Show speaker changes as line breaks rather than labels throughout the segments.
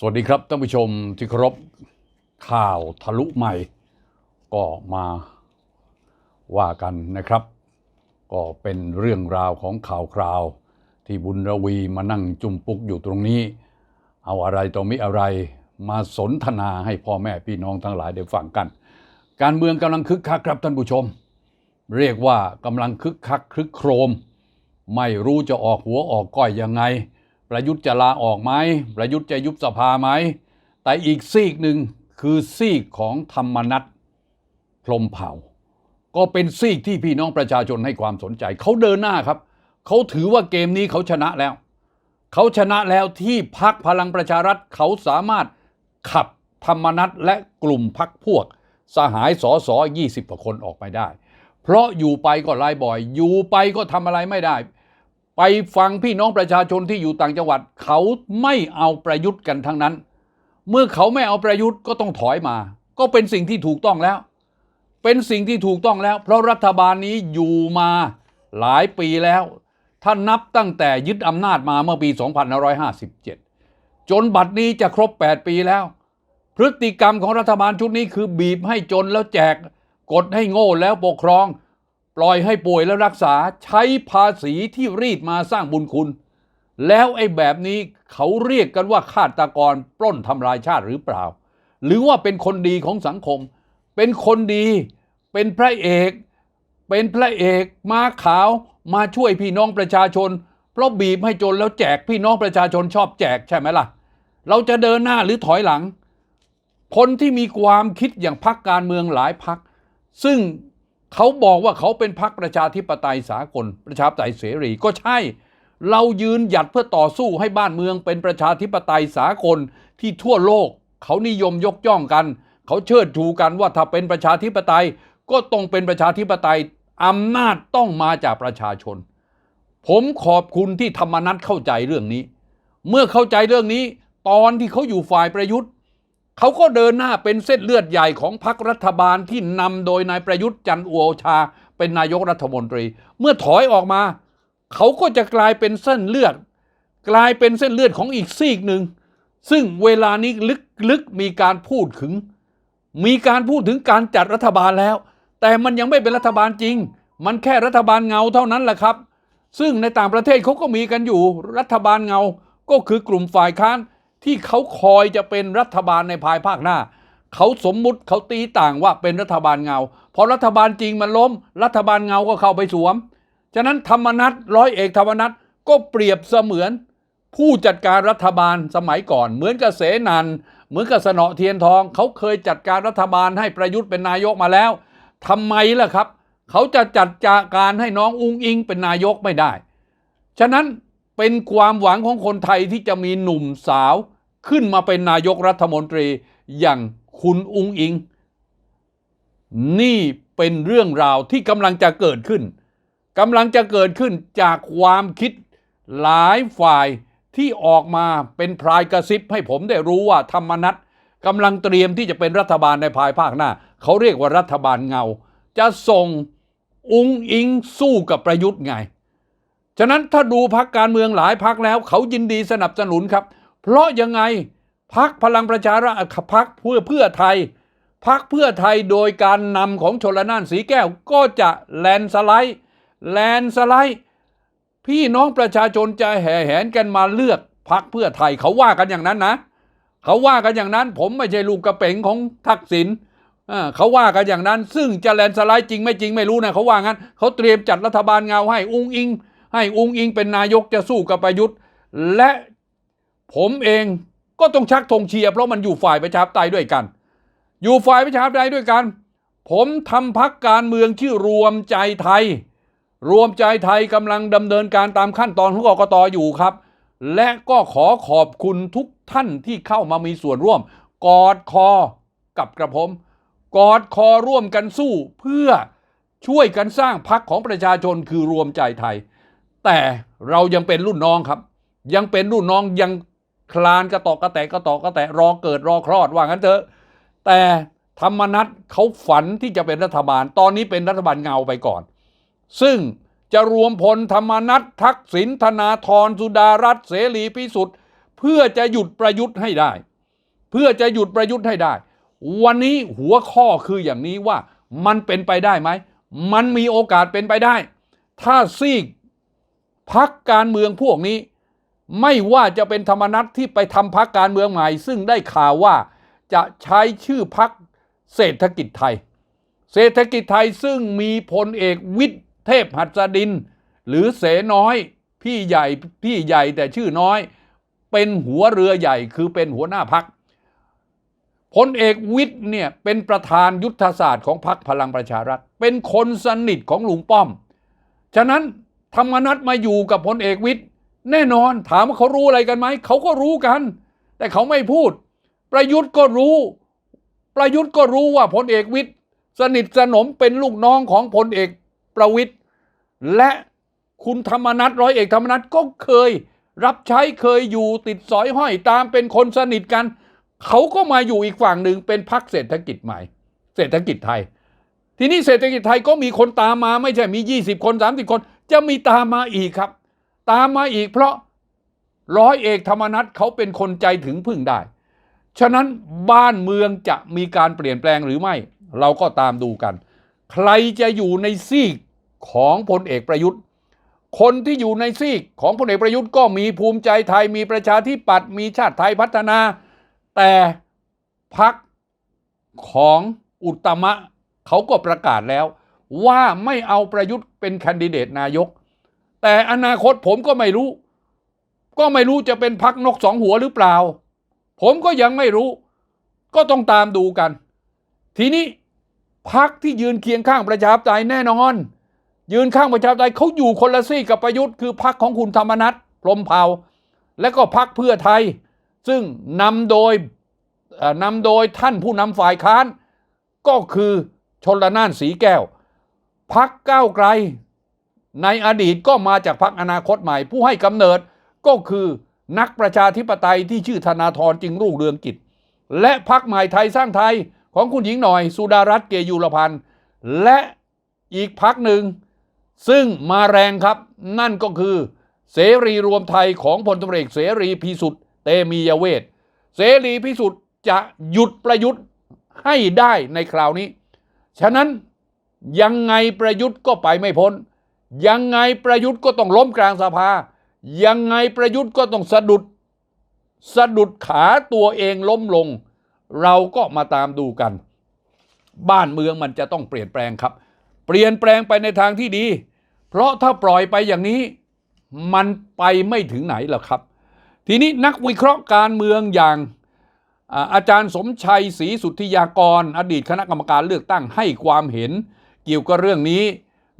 สวัสดีครับท่านผู้ชมที่เคารพข่าวทะลุใหม่ ก็มาว่ากันนะครับ ก็เป็นเรื่องราวของข่าวคราว ที่บุญระวีมานั่งจุ่มปุกอยู่ตรงนี้ เอาอะไรต่อมิอะไรมาสนทนาให้พ่อแม่พี่น้องทั้งหลายได้ฟังกัน การเมืองกำลังคึกคักครับท่านผู้ชม เรียกว่ากำลังคึกคักคึกโครม ไม่รู้จะออกหัวออกก้อยยังไง ประยุทธ์จะลาออกไหมประยุทธ์จะยุบสภาไหม แต่อีกซีกหนึ่งคือซีกของธรรมนัตพรมเผ่า ก็เป็นซีกที่พี่น้องประชาชนให้ความสนใจ เขาเดินหน้าครับ เขาถือว่าเกมนี้เขาชนะแล้ว เขาชนะแล้วที่พักพลังประชารัฐเขาสามารถขับธรรมนัตและกลุ่มพักพวก สหายสอสอ20กว่าคนออกไปได้ เพราะอยู่ไปก็ไล่บ่อย อยู่ไปก็ทำอะไรไม่ได้ ไปฟังพี่น้องประชาชนที่อยู่ต่างจังหวัด เขาไม่เอาประยุทธ์กันทั้งนั้น เมื่อเขาไม่เอาประยุทธ์ก็ต้องถอยมา ก็เป็นสิ่งที่ถูกต้องแล้ว เป็นสิ่งที่ถูกต้องแล้ว เพราะรัฐบาลนี้อยู่มาหลายปีแล้ว ถ้านับตั้งแต่ยึดอำนาจมาเมื่อปี 2557 จนบัดนี้จะครบ 8 ปีแล้ว พฤติกรรมของรัฐบาลชุดนี้คือบีบให้จนแล้วแจก กดให้โง่แล้วปกครอง ปล่อยให้ป่วยแล้วรักษาใช้ภาษีที่รีดมาสร้างบุญคุณ แล้วไอ้แบบนี้เขาเรียกกันว่าฆาตกรปล้นทำลายชาติหรือเปล่า หรือว่าเป็นคนดีของสังคม เป็นคนดี เป็นพระเอก เป็นพระเอกมาขาวมาช่วยพี่น้องประชาชน เพราะบีบให้จนแล้วแจกพี่น้องประชาชนชอบแจกใช่ไหมล่ะ เราจะเดินหน้าหรือถอยหลัง คนที่มีความคิดอย่างพักการเมืองหลายพัก ซึ่ง เขาบอกว่าเขาเป็นพักประชาธิปไตยสากล ประชาธิปไตยเสรีก็ใช่ เรายืนหยัดเพื่อต่อสู้ให้บ้านเมืองเป็นประชาธิปไตยสากลที่ทั่วโลก เขานิยมยกย่องกัน เขาเชิดชูกันว่าถ้าเป็นประชาธิปไตย ก็ต้องเป็นประชาธิปไตยอำนาจต้องมาจากประชาชน ผมขอบคุณที่ธรรมนัตเข้าใจเรื่องนี้ เมื่อเข้าใจเรื่องนี้ ตอนที่เขาอยู่ฝ่ายประยุทธ์ เขาก็เดินหน้าเป็นเส้นเลือดใหญ่ของพรรครัฐบาลที่นำโดยนายประยุทธ์จันทร์โอชา เป็นนายกรัฐมนตรี เมื่อถอยออกมา เขาก็จะกลายเป็นเส้นเลือด กลายเป็นเส้นเลือดของอีกซีกหนึ่งซึ่งเวลานี้ลึกๆมีการพูดถึง มีการพูดถึงการจัดรัฐบาลแล้ว แต่มันยังไม่เป็นรัฐบาลจริง มันแค่รัฐบาลเงาเท่านั้นแหละครับ ซึ่งในต่างประเทศเขาก็มีกันอยู่รัฐบาลเงาก็คือกลุ่มฝ่ายค้าน ที่เขาคอยจะเป็นรัฐบาลในภายภาคหน้า เขาสมมุติเขาตีต่างว่าเป็นรัฐบาลเงาพอรัฐบาลจริงมันล้ม รัฐบาลเงาก็เข้าไปสวม ฉะนั้นธรรมนัตร้อยเอกธรรมนัตก็เปรียบเสมือน ผู้จัดการรัฐบาลสมัยก่อน เหมือนกับเสนันเหมือนกับสนอเทียนทอง เขาเคยจัดการรัฐบาลให้ประยุทธ์เป็นนายกมาแล้วทำไมล่ะครับ เขาจะจัดการให้น้องอุ้งอิงเป็นนายกไม่ได้ ฉะนั้น เป็นความหวังของคนไทยที่จะมีหนุ่มสาวขึ้นมาเป็นนายกรัฐมนตรีอย่างคุณอุงอิง นี่เป็นเรื่องราวที่กำลังจะเกิดขึ้นกำลังจะเกิดขึ้นจากความคิดหลายฝ่ายที่ออกมาเป็นพรายกระซิบให้ผมได้รู้ว่าธรรมนัตกำลังเตรียมที่จะเป็นรัฐบาลในภายภาคหน้า เขาเรียกว่ารัฐบาลเงา จะส่งอุงอิงสู้กับประยุทธ์ไง ฉะนั้นถ้าดูพักการเมืองหลายพักแล้ว เขายินดีสนับสนุนครับ เพราะยังไงพักพลังประชารัฐพักเพื่อเพื่อไทยพักเพื่อไทยโดยการนำของชนละนานสีแก้วก็จะแลนสไลด์แลนสไลด์พี่น้องประชาชนจะแห่แหนกันมาเลือกพักเพื่อไทยเขาว่ากันอย่างนั้นนะ เขาว่ากันอย่างนั้น ผมไม่ใช่ลูกกระเป๋งของทักษิณอ่าเขาว่ากันอย่างนั้น ซึ่งจะแลนสไลด์จริงไม่จริงไม่รู้นะเขาว่างั้นเขาเตรียมจัดรัฐบาลเงาให้ อุ้งอิง ให้อุ้งอิงเป็นนายกจะสู้กับประยุทธ์ และผมเองก็ต้องชักธงเชียร์เพราะมันอยู่ฝ่ายประชาธิปไตยด้วยกัน อยู่ฝ่ายประชาธิปไตยด้วยกัน ผมทำพักการเมืองชื่อรวมใจไทย รวมใจไทยกำลังดำเนินการตามขั้นตอนของกกตอยู่ครับ และก็ขอขอบคุณทุกท่านที่เข้ามามีส่วนร่วม กอดคอกับกระผม กอดคอร่วมกันสู้เพื่อช่วยกันสร้างพักของประชาชนคือรวมใจไทย แต่เรายังเป็นรุ่นน้องครับ ยังเป็นรุ่นน้องยังคลานกระตอกกระแตกกระตอกกระแตรอเกิดรอคลอดว่างั้นเถอะแต่ธรรมนัตเขาฝันที่จะเป็นรัฐบาล ตอนนี้เป็นรัฐบาลเงาไปก่อน ซึ่งจะรวมพลธรรมนัตทักษิณธนาธรสุดารัฐเสรีพิสุทธิ์เพื่อจะหยุดประยุทธ์ให้ได้ เพื่อจะหยุดประยุทธ์ให้ได้ วันนี้หัวข้อคืออย่างนี้ว่ามันเป็นไปได้ไหม มันมีโอกาสเป็นไปได้ ถ้าซีก พักการเมืองพวกนี้ ไม่ว่าจะเป็นธรรมนัตที่ไปทำพักการเมืองใหม่ ซึ่งได้ข่าวว่าจะใช้ชื่อพักเศรษฐกิจไทย เศรษฐกิจไทยซึ่งมีพลเอกวิทย์เทพหัสดิน หรือเสน้อยพี่ใหญ่พี่ใหญ่แต่ชื่อน้อย เป็นหัวเรือใหญ่คือเป็นหัวหน้าพักพลเอกวิทย์เนี่ยเป็นประธานยุทธศาสตร์ของพรรคพลังประชารัฐ เป็นคนสนิทของลุงป้อม ฉะนั้น ธรรมนัตมาอยู่กับพลเอกวิทย์แน่นอนถามว่าเขารู้อะไรกันไหมเขาก็รู้กัน แต่เขาไม่พูด ประยุทธ์ก็รู้ ประยุทธ์ก็รู้ว่าพลเอกวิทย์สนิทสนมเป็นลูกน้องของพลเอกประวิทย์และคุณธรรมนัฐร้อยเอกธรรมนัฐก็เคยรับใช้เคยอยู่ติดสอยห้อยตามเป็นคนสนิทกัน เขาก็มาอยู่อีกฝั่งหนึ่งเป็นพรรคเศรษฐกิจใหม่ เศรษฐกิจไทย ทีนี้เศรษฐกิจไทยก็มีคนตามมาไม่ใช่มี 20 คน 30 คน จะมีตามมาอีกครับ ตามมาอีกเพราะร้อยเอกธรรมนัฐเขาเป็นคนใจถึงพึ่งได้ ฉะนั้นบ้านเมืองจะมีการเปลี่ยนแปลงหรือไม่ เราก็ตามดูกัน ใครจะอยู่ในซีกของพลเอกประยุทธ์ คนที่อยู่ในซีกของพลเอกประยุทธ์ก็มีภูมิใจไทยมีประชาธิปัตย์มีชาติไทยพัฒนา แต่พักของอุตตมะเขาก็ประกาศแล้ว ว่าไม่เอาประยุทธ์เป็นแคนดิเดตนายก แต่อนาคตผมก็ไม่รู้ ก็ไม่รู้จะเป็นพักนกสองหัวหรือเปล่า ผมก็ยังไม่รู้ ก็ต้องตามดูกัน ทีนี้พักที่ยืนเคียงข้างประชาธิปไตยแน่นอน ยืนข้างประชาธิปไตยเขาอยู่คนละซี่กับประยุทธ์คือพักของคุณธรรมนัฐพรหมเผาและก็พักเพื่อไทย ซึ่งนำโดยนำโดยท่านผู้นำฝ่ายค้าน ก็คือชนละนานสีแก้ว พักก้าวไกล ในอดีตก็มาจากพักอนาคตใหม่ ผู้ให้กำเนิดก็คือนักประชาธิปไตยที่ชื่อธนาธรจึงรุ่งเรืองกิจ และพักใหม่ไทยสร้างไทยของคุณหญิงหน่อย สุดารัตน์เกยุรพันธ์และอีกพักหนึ่ง ซึ่งมาแรงครับ นั่นก็คือ เสรีรวมไทยของพลตำรวจเอกเสรีพิสุทธิ์เตมียเวทเสรีพิสุทธิ์จะหยุดประยุทธ์ให้ได้ในคราวนี้ ฉะนั้น ยังไงประยุทธ์ก็ไปไม่พ้น ยังไงประยุทธ์ก็ต้องล้มกลางสภา ยังไงประยุทธ์ก็ต้องสะดุด สะดุดขาตัวเองล้มลง เราก็มาตามดูกัน บ้านเมืองมันจะต้องเปลี่ยนแปลงครับ เปลี่ยนแปลงไปในทางที่ดี เพราะถ้าปล่อยไปอย่างนี้ มันไปไม่ถึงไหนหรอกครับ ทีนี้นักวิเคราะห์การเมืองอย่างอาอาจารย์สมชัยศรีสุทธิยากร อดีตคณะกรรมการเลือกตั้งให้ความเห็น เกี่ยวกับเรื่องนี้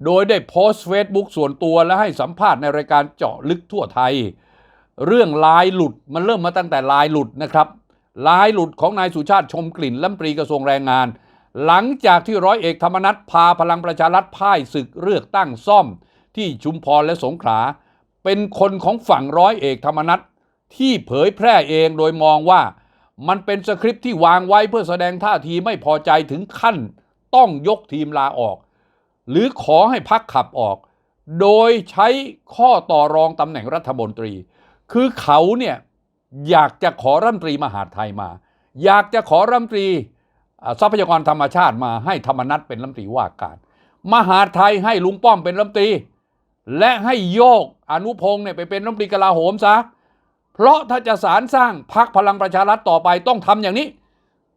โดยได้โพสต์เฟซบุ๊กส่วนตัวและให้สัมภาษณ์ในรายการเจาะลึกทั่วไทย เรื่องลายหลุดมันเริ่มมาตั้งแต่ลายหลุดนะครับลายหลุดของนายสุชาติชมกลิ่นรัฐมนตรีกระทรวงแรงงาน หลังจากที่ร้อยเอกธรรมนัฐพาพลังประชารัฐพ่ายศึกเลือกตั้งซ่อม ที่ชุมพรและสงขลาเป็นคนของฝั่งร้อยเอกธรรมนัฐที่เผยแพร่เองโดยมองว่า มันเป็นสคริปต์ที่วางไว้เพื่อแสดงท่าทีไม่พอใจถึงขั้น ต้องยกทีมลาออก หรือขอให้พักขับออก โดยใช้ข้อต่อรองตำแหน่งรัฐมนตรี คือเขาเนี่ยอยากจะขอรัฐมนตรีมหาดไทยมา อยากจะขอรัฐมนตรีทรัพยากรธรรมชาติมาให้ธรรมนัฐเป็นรัฐมนตรีว่าการ มหาดไทยให้ลุงป้อมเป็นรัฐมนตรี และให้โยกอนุพงศ์เนี่ยไปเป็นรัฐมนตรีกลาโหมซะเพราะถ้าจะสารสร้างพรรคพลังประชารัฐต่อไปต้องทำอย่างนี้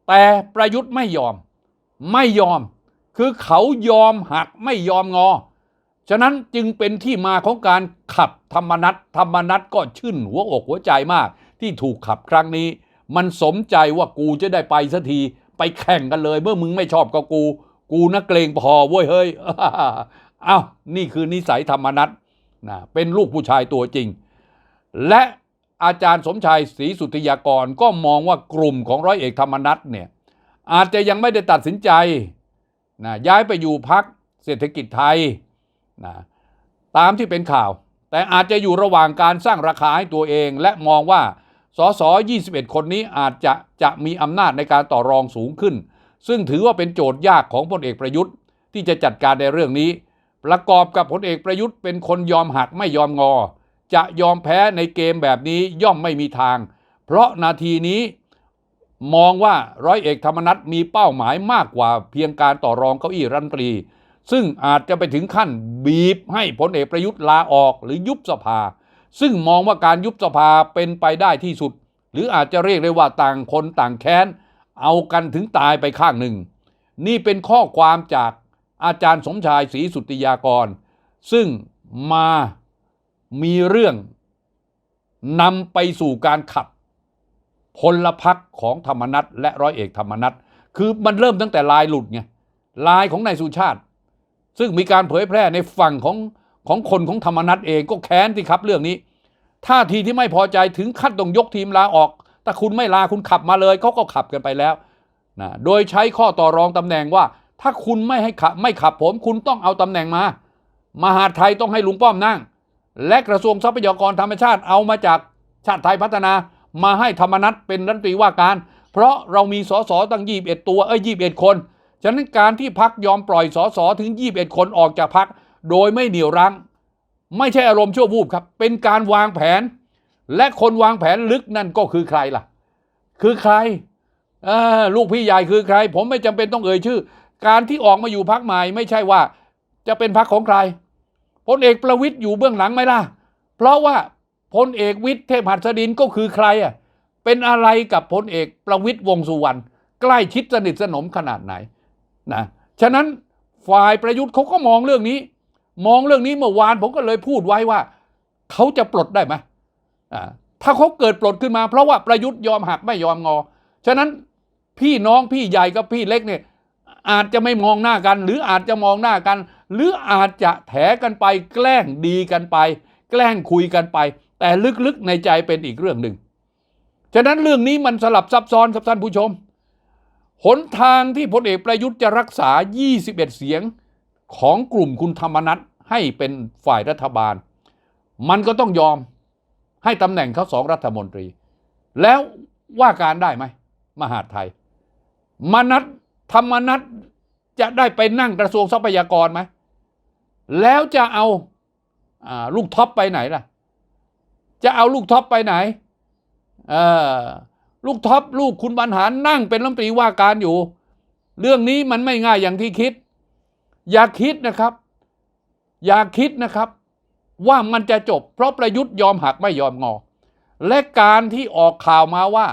แต่ประยุทธ์ไม่ยอมไม่ยอม คือเขายอมหักไม่ยอมงอ ฉะนั้นจึงเป็นที่มาของการขับธรรมนัตธรรมนัตก็ชื่นหัวอกหัวใจมาก ที่ถูกขับครั้งนี้ มันสมใจว่ากูจะได้ไปสักทีไปแข่งกันเลย เมื่อมึงไม่ชอบก็กู กูนักเกรงพอเว้ยเฮ้ยเอ้านี่คือนิสัยธรรมนัตนะเป็นลูกผู้ชายตัวจริง และอาจารย์สมชัยศรีสุทธิยากรก็มองว่ากลุ่มของร้อยเอกธรรมนัฐเนี่ยอาจจะยังไม่ได้ตัดสินใจ นะย้ายไปอยู่พักเศรษฐกิจไทยนะตามที่เป็นข่าว แต่อาจจะอยู่ระหว่างการสร้างราคาให้ตัวเอง และมองว่าสส21 คนนี้อาจจะจะมีอำนาจในการต่อรองสูงขึ้น ซึ่งถือว่าเป็นโจทย์ยากของพลเอกประยุทธ์ ที่จะจัดการในเรื่องนี้ ประกอบกับพลเอกประยุทธ์เป็นคนยอมหักไม่ยอมงอ จะยอมแพ้ในเกมแบบนี้ย่อมไม่มีทาง เพราะนาทีนี้ มองว่าร้อยเอกธรรมนัฐมีเป้าหมายมากกว่าเพียงการต่อรองเก้าอี้รัฐมนตรี ซึ่งอาจจะไปถึงขั้นบีบให้พลเอกประยุทธ์ลาออกหรือยุบสภา ซึ่งมองว่าการยุบสภาเป็นไปได้ที่สุด หรืออาจจะเรียกได้ว่าต่างคนต่างแค้น เอากันถึงตายไปข้างหนึ่ง นี่เป็นข้อความจากอาจารย์สมชายศรีสุติยากร ซึ่งมามีเรื่องนำไปสู่การขับ พลพักของธรรมนัตและร้อยเอกธรรมนัตคือมันเริ่มตั้งแต่ลายหลุดไงลายของนายสุชาติ ซึ่งมีการเผยแพร่ในฝั่งของของคนของธรรมนัตเองก็แค้นสิครับเรื่องนี้ท่าทีที่ไม่พอใจถึงขั้นต้องยกทีมลาออกถ้าคุณไม่ลาคุณขับมาเลยเขาก็ขับกันไปแล้วนะโดยใช้ข้อต่อรองตำแหน่งว่า ถ้าคุณไม่ให้ขับไม่ขับผมคุณต้องเอาตำแหน่งมา มหาไทยต้องให้ลุงป้อมนั่ง และกระทรวงทรัพยากรธรรมชาติเอามาจากชาติไทยพัฒนา มาให้ธรรมนัตเป็นรัฐมนตรีว่าการ เพราะเรามีสสตั้งยี่บเอ็ดตัวเอ้ยยี่บเอ็ดคน ฉะนั้นการที่พักยอมปล่อยสสถึงยี่บเอ็ดคนออกจากพักโดยไม่เหนี่ยวรั้ง ไม่ใช่อารมณ์ชั่ววูบครับ เป็นการวางแผน และคนวางแผนลึกนั่นก็คือใครล่ะ คือใครลูกพี่ใหญ่คือใคร ผมไม่จำเป็นต้องเอ่ยชื่อ การที่ออกมาอยู่พักใหม่ไม่ใช่ว่า จะเป็นพักของใครพลเอกประวิตยอยู่เบื้องหลังไหมล่ะ เพราะว่า พลเอกวิทย์เทพหัสดินก็คือใครอะเป็นอะไรกับพลเอกประวิตยวงสุวรรณใกล้ชิดสนิทสนมขนาดไหนนะฉะนั้นฝ่ายประยุทธ์เขาก็มองเรื่องนี้ มองเรื่องนี้เมื่อวานผมก็เลยพูดไว้ว่าเขาจะปลดได้ไหมอ่าถ้าเขาเกิดปลดขึ้นมา เพราะว่าประยุทธ์ยอมหักไม่ยอมงอ ฉะนั้นพี่น้องพี่ใหญ่กับพี่เล็กเนี่ยอาจจะไม่มองหน้ากัน หรืออาจจะมองหน้ากัน หรืออาจจะแถกันไป แกล้งดีกันไป แกล้งคุยกันไป แต่ลึกๆในใจเป็นอีกเรื่องหนึ่ง ฉะนั้นเรื่องนี้มันสลับซับซ้อนครับท่านผู้ชม หนทางที่พลเอกประยุทธ์จะรักษา 21 เสียงของกลุ่มคุณธรรมนัฐให้เป็นฝ่ายรัฐบาล มันก็ต้องยอมให้ตำแหน่งเขาสองรัฐมนตรี แล้วว่าการได้ไหม มหาดไทย มนัตธรรมนัตจะได้ไปนั่งกระทรวงทรัพยากรไหม แล้วจะเอาอาลูกท็อปไปไหนล่ะ จะเอาลูกท็อปไปไหนเออลูกท็อปลูกคุณบรรหารนั่งเป็นรัฐมนตรีว่าการอยู่ เรื่องนี้มันไม่ง่ายอย่างที่คิด อย่าคิดนะครับ อย่าคิดนะครับ ว่ามันจะจบ เพราะประยุทธ์ยอมหักไม่ยอมงอ และการที่ออกข่าวมาว่า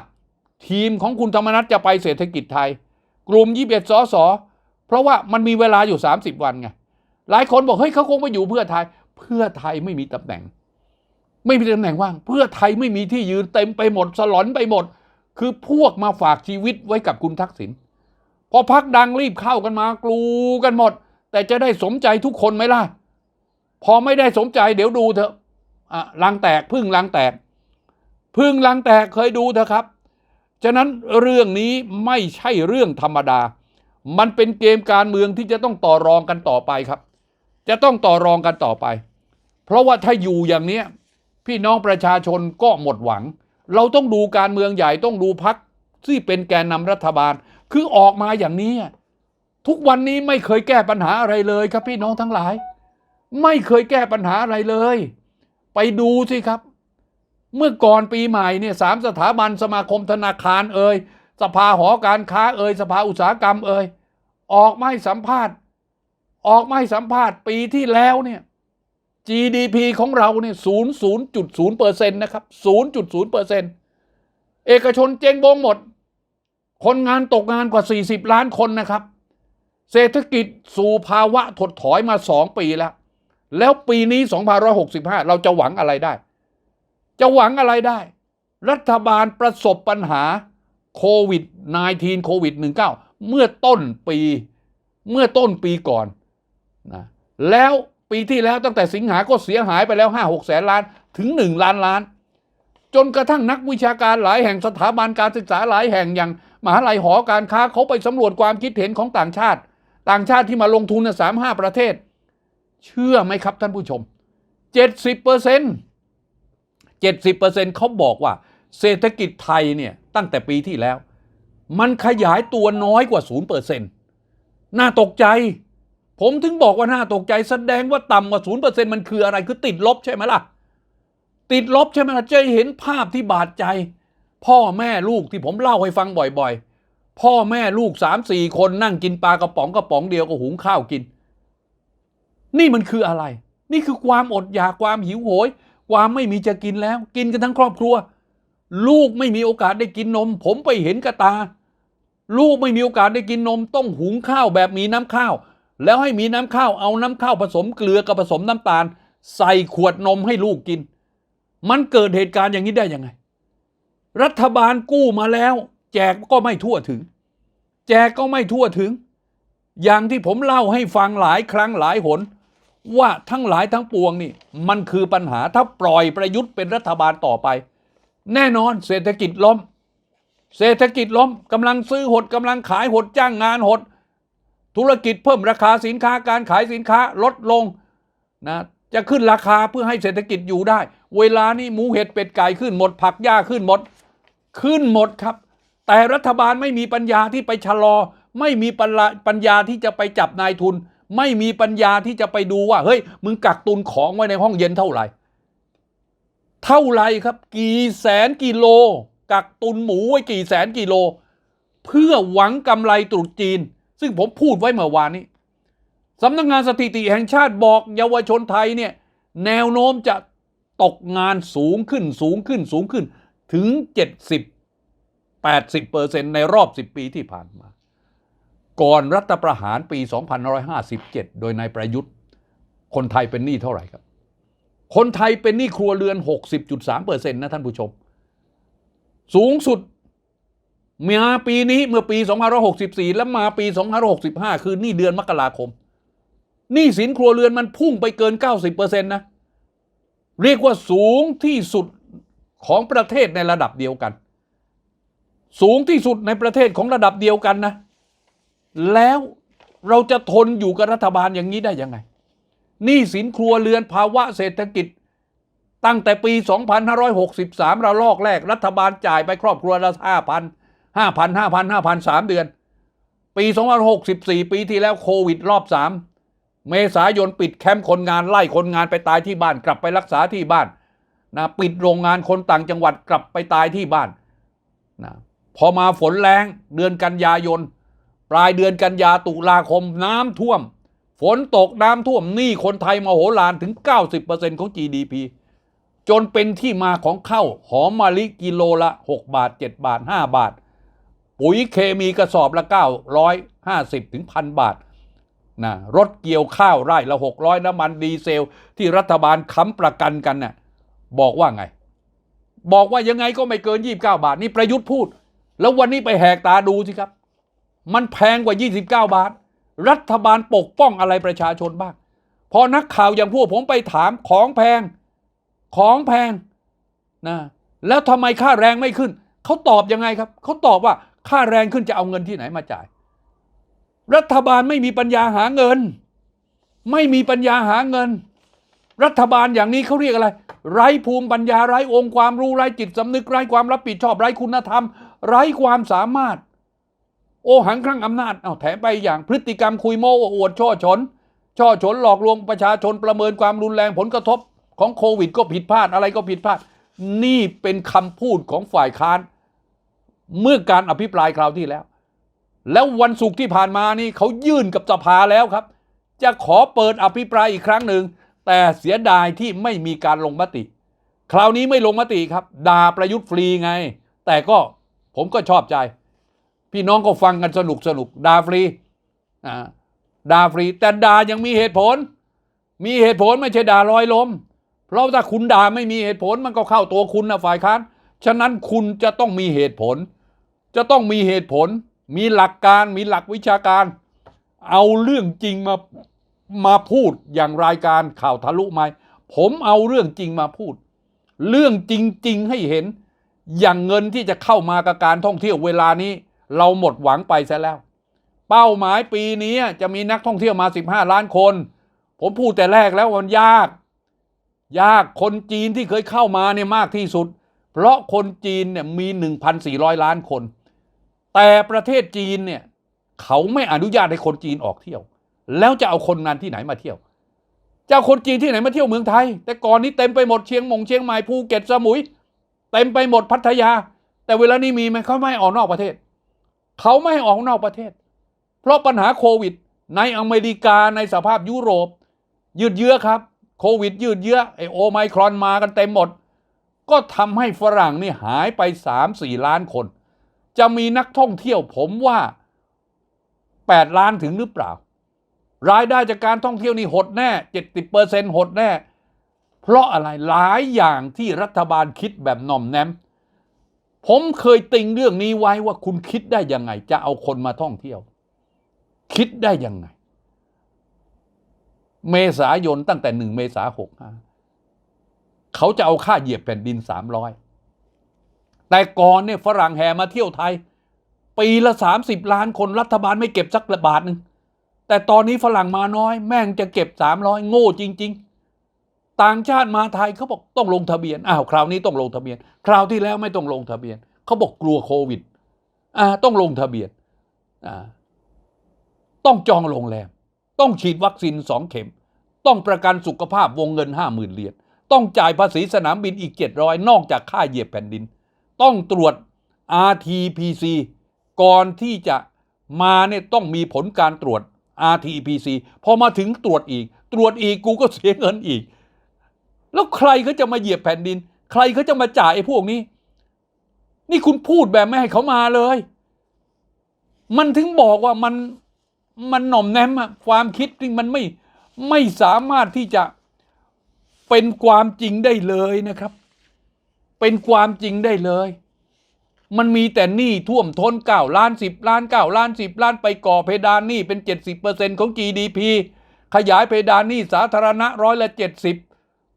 ทีมของคุณธรรมนัฐจะไปเศรษฐกิจไทย กลุ่มยี่สิบเอ็ดสสเพราะว่ามันมีเวลาอยู่ 30 วันไงหลายคนบอกเฮ้ยเขาคงไปอยู่เพื่อไทย เพื่อไทยไม่มีตำแหน่ง ไม่มีตำแหน่งว่าง เพื่อไทยไม่มีที่ยืนเต็มไปหมด สลอนไปหมด คือพวกมาฝากชีวิตไว้กับคุณทักษิณพอพักดังรีบเข้ากันมากลูกันหมด แต่จะได้สมใจทุกคนไหมล่ะ พอไม่ได้สมใจเดี๋ยวดูเถอะอะลังแตกพึ่งลังแตก พึ่งลังแตกเคยดูเถอะครับ ฉะนั้นเรื่องนี้ไม่ใช่เรื่องธรรมดา มันเป็นเกมการเมืองที่จะต้องต่อรองกันต่อไปครับ จะต้องต่อรองกันต่อไป เพราะว่าถ้าอยู่อย่างเนี้ย พี่น้องประชาชนก็หมดหวัง เราต้องดูการเมืองใหญ่ต้องดูพักที่เป็นแกนนำรัฐบาล คือออกมาอย่างนี้ ทุกวันนี้ไม่เคยแก้ปัญหาอะไรเลยครับพี่น้องทั้งหลาย ไม่เคยแก้ปัญหาอะไรเลย ไปดูสิครับ เมื่อก่อนปีใหม่เนี่ยสามสถาบันสมาคมธนาคารเอ่ยสภาหอการค้าเอ่ยสภาอุตสาหกรรมเอ่ยออกไมาให้สัมภาษณ์ ออกไมาให้สัมภาษณ์ปีที่แล้วเนี่ย GDP ของเราเนี่ยศูนย์ศูนย์จุดศูนย์เปอร์เซ็นต์นะครับศูนย์จุดศูนย์เปอร์เซ็นต์เอกชนเจ๊งบงหมด คนงานตกงานกว่า 40 ล้านคนนะครับ เศรษฐกิจสู่ภาวะถดถอยมา 2 ปีแล้ว แล้วปีนี้ 2565 เราจะหวังอะไรได้ จะหวังอะไรได้ รัฐบาลประสบปัญหาโควิด -19 โควิด -19 เมื่อต้นปี เมื่อต้นปีก่อนนะแล้ว ปีที่แล้วตั้งแต่สิงหาก็เสียหายไปแล้ว5 6แสนล้านถึง1ล้านล้าน จนกระทั่งนักวิชาการหลายแห่งสถาบันการศึกษาหลายแห่งอย่างมหาลัยหอการค้าเขาไปสำรวจความคิดเห็นของต่างชาติ ต่างชาติที่มาลงทุนสามห้าประเทศ เชื่อไหมครับท่านผู้ชม 70เปอร์เซ็นต์70เปอร์เซ็นต์เขาบอกว่า เศรษฐกิจไทยเนี่ยตั้งแต่ปีที่แล้ว มันขยายตัวน้อยกว่า0เปอร์เซ็นต์น่าตกใจ ผมถึงบอกว่าน่าตกใจแสดงว่าต่ำกว่า0เปอร์เซ็นต์มันคืออะไรคือติดลบใช่ไหมล่ะ ติดลบใช่ไหมล่ะจะเห็นภาพที่บาดใจ พ่อแม่ลูกที่ผมเล่าให้ฟังบ่อยๆ พ่อแม่ลูกสามสี่คนนั่งกินปลากระป๋องกระป๋องเดียวก็หุงข้าวกิน นี่มันคืออะไร นี่คือความอดอยากความหิวโหย ความไม่มีจะกินแล้ว กินกันทั้งครอบครัว ลูกไม่มีโอกาสได้กินนม ผมไปเห็นกระตา ลูกไม่มีโอกาสได้กินนม ต้องหุงข้าวแบบมีน้ำข้าว แล้วให้มีน้ำข้าวเอาน้ำข้าวผสมเกลือกับผสมน้ำตาล ใส่ขวดนมให้ลูกกิน มันเกิดเหตุการณ์อย่างนี้ได้ยังไง รัฐบาลกู้มาแล้ว แจกก็ไม่ทั่วถึง แจกก็ไม่ทั่วถึง อย่างที่ผมเล่าให้ฟังหลายครั้งหลายหน ว่าทั้งหลายทั้งปวงนี่ มันคือปัญหาถ้าปล่อยประยุทธ์เป็นรัฐบาลต่อไป แน่นอนเศรษฐกิจล้ม เศรษฐกิจล้มกำลังซื้อหดกำลังขายหดจ้างงานหด ธุรกิจเพิ่มราคาสินค้าการขายสินค้าลดลงนะจะขึ้นราคาเพื่อให้เศรษฐกิจอยู่ได้ เวลานี้หมูเห็ดเป็ดไก่ขึ้นหมด ผักหญ้าขึ้นหมด ขึ้นหมดครับ แต่รัฐบาลไม่มีปัญญาที่ไปชะลอ ไม่มีปัญญาที่จะไปจับนายทุน ไม่มีปัญญาที่จะไปดูว่า เฮ้ย มึงกักตุนของไว้ในห้องเย็นเท่าไหร่ เท่าไรครับ กี่แสนกิโล กักตุนหมูไว้กี่แสนกิโล เพื่อหวังกำไรตรุษจีน ซึ่งผมพูดไว้เมื่อวานนี้สำนักงานสถิติแห่งชาติบอกเยาวชนไทยเนี่ยแนวโน้มจะตกงานสูงขึ้นสูงขึ้นสูงขึ้นถึง 70 80เปอร์เซ็นในรอบ 10 ปีที่ผ่านมา ก่อนรัฐประหารปี 2557 โดยนายประยุทธ์ คนไทยเป็นหนี้เท่าไหร่ครับ คนไทยเป็นหนี้ครัวเรือน 60.3เปอร์เซ็นต์นะท่านผู้ชม สูงสุด มาปีนี้เมื่อปี 2564 แล้วมาปี 2565 คือนี้เดือนมกราคมหนี้สินครัวเรือนมันพุ่งไปเกิน 90%นะ เรียกว่าสูงที่สุดของประเทศในระดับเดียวกัน สูงที่สุดในประเทศของระดับเดียวกันนะ แล้วเราจะทนอยู่กับรัฐบาลอย่างนี้ได้ยังไงหนี้สินครัวเรือนภาวะเศรษฐกิจ ตั้งแต่ปี 2563 ระลอกแรก รัฐบาลจ่ายไปครอบครัวละ5,000 5,000 5,000 5,000 3เดือน ปี2564ปีที่แล้วโควิดรอบ3เมษายนปิดแคมป์คนงานไล่คนงานไปตายที่บ้าน กลับไปรักษาที่บ้านนะปิดโรงงานคนต่างจังหวัดกลับไปตายที่บ้านนะพอมาฝนแรงเดือนกันยายน ปลายเดือนกันยาตุลาคมน้ำท่วม ฝนตกน้ำท่วมหนี้คนไทยมโหฬารถึง 90%ของ GDP จนเป็นที่มาของข้าวหอมมะลิกิโลละ 6 บาท 7 บาท 5 บาท ปุ๋ยเคมีกระสอบละ 950 ถึงพันบาทนะรถเกี่ยวข้าวไร่ละ 600 น้ำมันดีเซล ที่รัฐบาลค้ำประกันกันน่ะบอกว่าไง บอกว่ายังไงก็ไม่เกิน 29 บาท นี่ประยุทธ์พูด แล้ววันนี้ไปแหกตาดูสิครับ มันแพงกว่า 29 บาท รัฐบาลปกป้องอะไรประชาชนบ้างพอนักข่าวอย่างพวกผมไปถามของแพงของแพงนะแล้วทำไมค่าแรงไม่ขึ้น เขาตอบยังไงครับ เขาตอบว่า ค่าแรงขึ้นจะเอาเงินที่ไหนมาจ่าย รัฐบาลไม่มีปัญญาหาเงิน ไม่มีปัญญาหาเงิน รัฐบาลอย่างนี้เขาเรียกอะไร ไร้ภูมิปัญญาไร้องค์ความรู้ไร้จิตสำนึกไร้ความรับผิดชอบไร้คุณธรรม ไร้ความสามารถ โอหังครั้งอำนาจเอาแถมไปอย่างพฤติกรรมคุยโม้อวดช่อฉนช่อฉนหลอกลวงประชาชนประเมินความรุนแรงผลกระทบของโควิดก็ผิดพลาดอะไรก็ผิดพลาด นี่เป็นคำพูดของฝ่ายค้าน เมื่อการอภิปรายคราวที่แล้ว แล้ววันศุกร์ที่ผ่านมานี่เขายื่นกับสภาแล้วครับ จะขอเปิดอภิปรายอีกครั้งหนึ่ง แต่เสียดายที่ไม่มีการลงมติ คราวนี้ไม่ลงมติครับด่าประยุทธ์ฟรีไง แต่ก็ผมก็ชอบใจ พี่น้องก็ฟังกันสนุกสนุกด่าฟรีอ่าด่าฟรี แต่ด่ายังมีเหตุผล มีเหตุผลไม่ใช่ด่าลอยลม เพราะถ้าคุณด่าไม่มีเหตุผลมันก็เข้าตัวคุณนะฝ่ายค้าน ฉะนั้นคุณจะต้องมีเหตุผล จะต้องมีเหตุผล มีหลักการ มีหลักวิชาการ เอาเรื่องจริงมามาพูดอย่างรายการข่าวทะลุไหมผมเอาเรื่องจริงมาพูด เรื่องจริง ๆ ให้เห็น อย่างเงินที่จะเข้ามากับการท่องเที่ยวเวลานี้ เราหมดหวังไปซะแล้ว เป้าหมายปีนี้จะมีนักท่องเที่ยวมา 15 ล้านคน ผมพูดแต่แรกแล้วมันยาก ยากคนจีนที่เคยเข้ามาเนี่ยมากที่สุด เพราะคนจีนเนี่ยมี 1,400 ล้านคน แต่ประเทศจีนเนี่ยเขาไม่อนุญาตให้คนจีนออกเที่ยว แล้วจะเอาคนงานที่ไหนมาเที่ยวจะเอาคนจีนที่ไหนมาเที่ยวเมืองไทย แต่ก่อนนี้เต็มไปหมดเชียงมงเชียงใหม่ภูเก็ตสมุยเต็มไปหมดพัทยา แต่เวลานี้มีไหมเขาไม่ออกนอกประเทศ เขาไม่ออกนอกประเทศ เพราะปัญหาโควิด ในอเมริกาในสภาพยุโรป ยืดเยื้อครับ โควิด ยืดเยื้อไอโอไมครอนมากันเต็มหมด ก็ทำให้ฝรั่งนี่หายไปสามสี่ล้านคน จะมีนักท่องเที่ยวผมว่าแปดล้านถึงหรือเปล่า รายได้จากการท่องเที่ยวนี่หดแน่เจ็ดสิบเปอร์เซ็นหดแน่ เพราะอะไรหลายอย่างที่รัฐบาลคิดแบบน่อมแนม ผมเคยติงเรื่องนี้ไว้ว่าคุณคิดได้ยังไง จะเอาคนมาท่องเที่ยว คิดได้ยังไง เมษายนตั้งแต่หนึ่งเมษาหกห้าเขาจะเอาค่าเหยียบแผ่นดินสามร้อย แต่ก่อนเนี่ยฝรั่งแห่มาเที่ยวไทย ปีละสามสิบล้านคนรัฐบาลไม่เก็บสักบาทหนึ่งแต่ตอนนี้ฝรั่งมาน้อย แม่งจะเก็บสามร้อยโง่จริง ๆ ต่างชาติมาไทยเขาบอกต้องลงทะเบียนอ้าวคราวนี้ต้องลงทะเบียน คราวที่แล้วไม่ต้องลงทะเบียนเขาบอกกลัวโควิดอ่าต้องลงทะเบียนอ่าต้องจองโรงแรม ต้องฉีดวัคซีนสองเข็ม ต้องประกันสุขภาพวงเงินห้าหมื่นเหรียญต้องจ่ายภาษีสนามบินอีกเจ็ดร้อยนอกจากค่าเหยียบแผ่นดิน ต้องตรวจ RT-PC ก่อนที่จะมาเนี่ยต้องมีผลการตรวจ RT-PC พอมาถึงตรวจอีก ตรวจอีกกูก็เสียเงินอีก แล้วใครเขาจะมาเหยียบแผ่นดิน ใครเขาจะมาจ่ายไอ้พวกนี้ นี่คุณพูดแบบไม่ให้เขามาเลย มันถึงบอกว่ามันมันหน่อมแนมอะความคิดที่มันไม่ไม่สามารถที่จะเป็นความจริงได้เลยนะครับ เป็นความจริงได้เลย มันมีแต่หนี้ท่วมท้นเก้าล้านสิบล้านเก้าล้านสิบล้านไปก่อเพดานหนี้เป็นเจ็ดสิบเปอร์เซ็นของ GDP ขยายเพดานหนี้สาธารณะร้อยละเจ็ดสิบ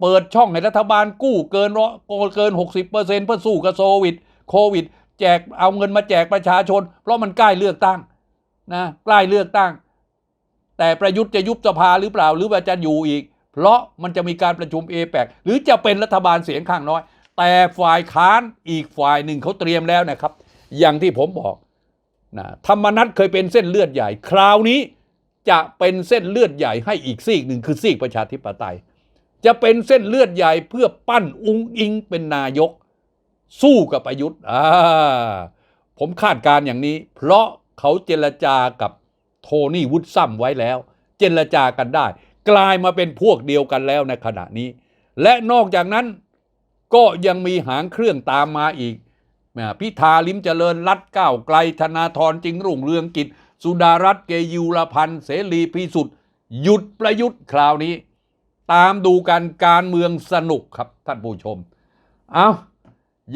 เปิดช่องให้รัฐบาลกู้เกินร้อยเกินหกสิบเปอร์เซ็นเพื่อสู้กับโควิด โควิด แจกเอาเงินมาแจกประชาชน เพราะมันใกล้เลือกตั้งนะใกล้เลือกตั้ง แต่ประยุทธ์จะยุบสภาหรือเปล่าหรือว่าจะอยู่อีก เพราะมันจะมีการประชุมเอแปหรือจะเป็นรัฐบาลเสียงข้างน้อย แต่ฝ่ายค้านอีกฝ่ายหนึ่งเขาเตรียมแล้วนะครับ อย่างที่ผมบอกนะธรรมนัตเคยเป็นเส้นเลือดใหญ่ คราวนี้จะเป็นเส้นเลือดใหญ่ให้อีกซีกหนึ่งคือซีกประชาธิปไตย จะเป็นเส้นเลือดใหญ่เพื่อปั้นอุงอิงเป็นนายก สู้กับประยุทธ์อ่าผมคาดการ์อย่างนี้ เพราะเขาเจรจากับโทนี่วุฒซัมไว้แล้ว เจรจากันได้ กลายมาเป็นพวกเดียวกันแล้วในขณะนี้ และนอกจากนั้น ก็ยังมีหางเครื่องตามมาอีกนะพิธาลิมเจริญรัตน์ก้าวไกลธนาธรจึงรุ่งเรืองกิจ สุดารัตน์เกยุรพันธ์เสรีพิสุทธิ์หยุดประยุทธ์คราวนี้ ตามดูกันการเมืองสนุกครับท่านผู้ชม เอา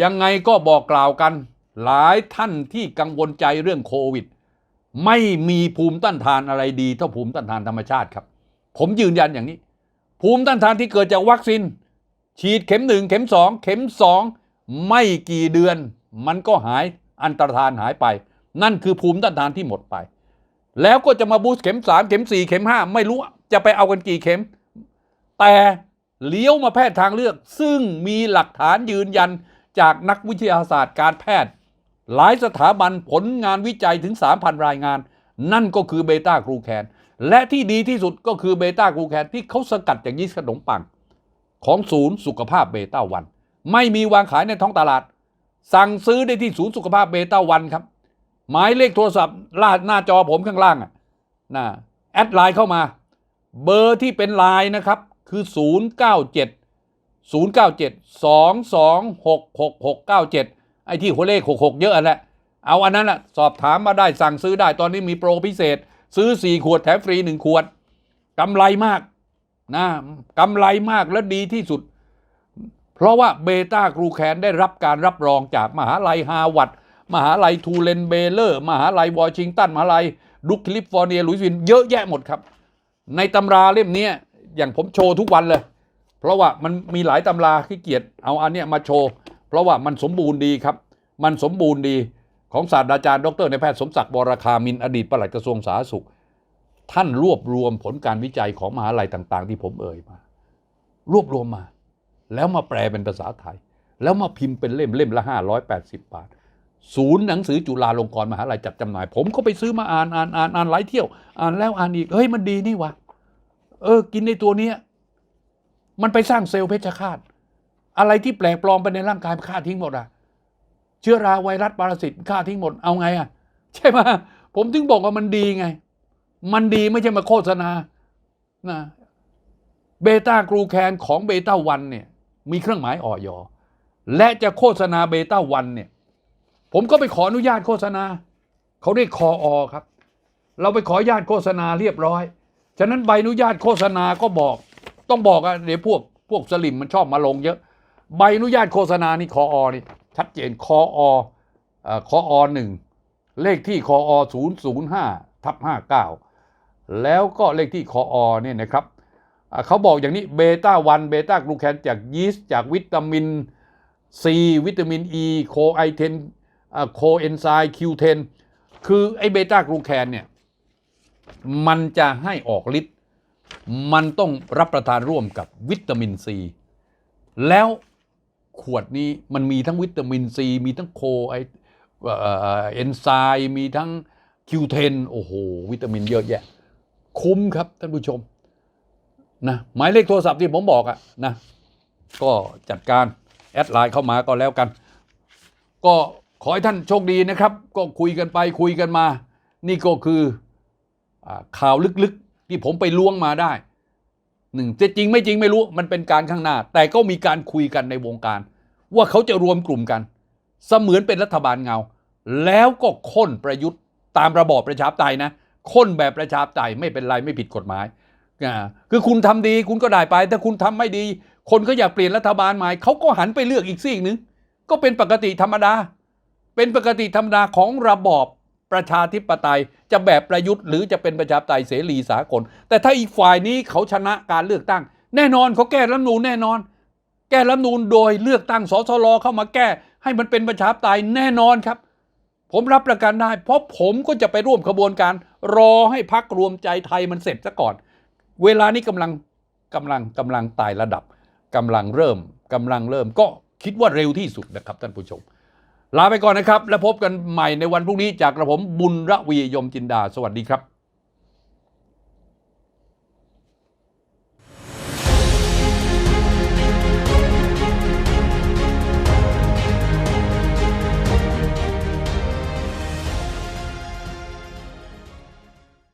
ยังไงก็บอกกล่าวกัน หลายท่านที่กังวลใจเรื่องโควิด ไม่มีภูมิต้านทานอะไรดีเท่าภูมิต้านทานธรรมชาติครับ ผมยืนยันอย่างนี้ ภูมิต้านทานที่เกิดจากวัคซีน ฉีดเข็มหนึ่งเข็มสองเข็มสองไม่กี่เดือน มันก็หายอันตรธานหายไป นั่นคือภูมิต้านทานที่หมดไป แล้วก็จะมาบูสต์เข็มสามเข็มสี่เข็มห้าไม่รู้จะไปเอากันกี่เข็ม แต่เลี้ยวมาแพทย์ทางเลือก ซึ่งมีหลักฐานยืนยันจากนักวิทยาศาสตร์การแพทย์ หลายสถาบันผลงานวิจัยถึง 3,000 รายงาน นั่นก็คือเบต้ากรูแคน และที่ดีที่สุดก็คือเบต้ากรูแคนที่เขาสกัดจากยีสต์ขนมปัง ของศูนย์สุขภาพเบต้าวัน ไม่มีวางขายในท้องตลาด สั่งซื้อได้ที่ศูนย์สุขภาพเบต้าวันครับ หมายเลขโทรศัพท์ลาดหน้าจอผมข้างล่างอะนะแอดไลน์เข้ามา เบอร์ที่เป็นไลน์นะครับ คือ 097 097 2266697 ไอ้ที่หัวเลข 66 เยอะแหละเอาอันนั้นแหละสอบถามมาได้สั่งซื้อได้ตอนนี้มีโปรพิเศษ ซื้อ 4 ขวดแถมฟรี 1 ขวดกำไรมาก นะกำไรมากและดีที่สุด เพราะว่าเบต้ากรูแคนได้รับการรับรองจากมหาลัยฮาร์วาร์ดมหาลัยทูเลนเบเลอร์ มหาลัยวอชิงตัน มหาลัยดุคแคลิฟอร์เนียลุยสวิน เยอะแยะหมดครับ ในตำราเล่มนี้อย่างผมโชว์ทุกวันเลย เพราะว่ามันมีหลายตำราขี้เกียจเอาอันเนี้ยมาโชว์ เพราะว่ามันสมบูรณ์ดีครับ มันสมบูรณ์ดีของศาสตราจารย์ดรในแพทย์สมศักดิ์บรคามินอดีตปลัดกระทรวงสาธารณสุข ท่านรวบรวมผลการวิจัยของมหาลัยต่าง ๆ ที่ผมเอ่ยมา รวบรวมมา แล้วมาแปลเป็นภาษาไทย แล้วมาพิมพ์เป็นเล่มเล่มละห้าร้อยแปดสิบบาท ศูนย์หนังสือจุฬาลงกรณ์มหาลัยจัดจำหน่าย ผมก็ไปซื้อมาอ่านอ่านอ่านอ่านหลายเที่ยว อ่านแล้วอ่านอีกเฮ้ยมันดีนี่วะเออ กินในตัวเนี้ยมันไปสร้างเซลล์เพชฌฆาตอะไรที่แปลกปลอมไปในร่างกายฆ่าทิ้งหมดอะเชื้อราไวรัสปรสิตฆ่าทิ้งหมดเอาไงอะ ใช่ไหมผมถึงบอกว่ามันดีไง มันดีไม่ใช่มาโฆษณานะเบต้ากรูแคนของเบต้าวันเนี่ยมีเครื่องหมายออยและจะโฆษณาเบต้าวันเนี่ย ผมก็ไปขออนุญาตโฆษณา เขาเรียกคออครับ เราไปขออนุญาตโฆษณาเรียบร้อย ฉะนั้นใบอนุญาตโฆษณาก็บอก ต้องบอกอะเดี๋ยวพวกพวกสลิมมันชอบมาลงเยอะ ใบอนุญาตโฆษณานี่คออนี่ชัดเจนคออเอ่อคออหนึ่งเลขที่คออศูนย์ศูนย์ห้าทับห้าเก้า แล้วก็เลขที่คออเนี่ยนะครับเขาบอกอย่างนี้เบต้าวันเบต้ากลูแคนจากยีสต์จากวิตามินซีวิตามินอีโคไอเทนโคเอนไซม์คิวเทนคือไอเบต้ากลูแคนเนี่ยมันจะให้ออกฤทธิ์มันต้องรับประทานร่วมกับวิตามินซีแล้วขวดนี้มันมีทั้งวิตามินซีมีทั้งโคไอเอ่อเอนไซม์มีทั้งคิวเทนโอ้โห วิตามินเยอะแยะ คุ้มครับท่านผู้ชมนะหมายเลขโทรศัพท์ที่ผมบอกอะนะ ก็จัดการแอดไลน์เข้ามาก็แล้วกัน ก็ขอให้ท่านโชคดีนะครับ ก็คุยกันไปคุยกันมา นี่ก็คืออข่าวลึกๆ ที่ผมไปล้วงมาได้หนึ่งจะจริงไม่จริงไม่รู้มันเป็นการข้างหน้า แต่ก็มีการคุยกันในวงการ ว่าเขาจะรวมกลุ่มกัน เสมือนเป็นรัฐบาลเงา แล้วก็ค้นประยุทธ์ตามระบอบประชาธิปไตยนะ ค้นแบบประชาธิปไตยไม่เป็นไรไม่ผิดกฎหมายคือคุณทำดีคุณก็ได้ไป ถ้าคุณทำไม่ดี คนก็อยากเปลี่ยนรัฐบาลใหม่เขาก็หันไปเลือกอีกซีกหนึ่งก็เป็นปกติธรรมดา เป็นปกติธรรมดาของระบอบประชาธิปไตยจะแบบประยุทธ์หรือจะเป็นประชาธิปไตยเสรีสากล แต่ถ้าอีกฝ่ายนี้เขาชนะการเลือกตั้ง แน่นอนเขาแก้รัฐนูญแน่นอน แก้รัฐนูญโดยเลือกตั้งสสรเข้ามาแก้ ให้มันเป็นประชาธิปไตยแน่นอนครับ ผมรับประกันได้ เพราะผมก็จะไปร่วมขบวนการ รอให้พักรวมใจไทยมันเสร็จซะก่อน เวลานี้กำลังกำลังกำลังตายระดับกำลังเริ่มกำลังเริ่มก็คิดว่าเร็วที่สุดนะครับท่านผู้ชม ลาไปก่อนนะครับ แล้วพบกันใหม่ในวันพรุ่งนี้จากกระผมบุญระวียมจินดา สวัสดีครับ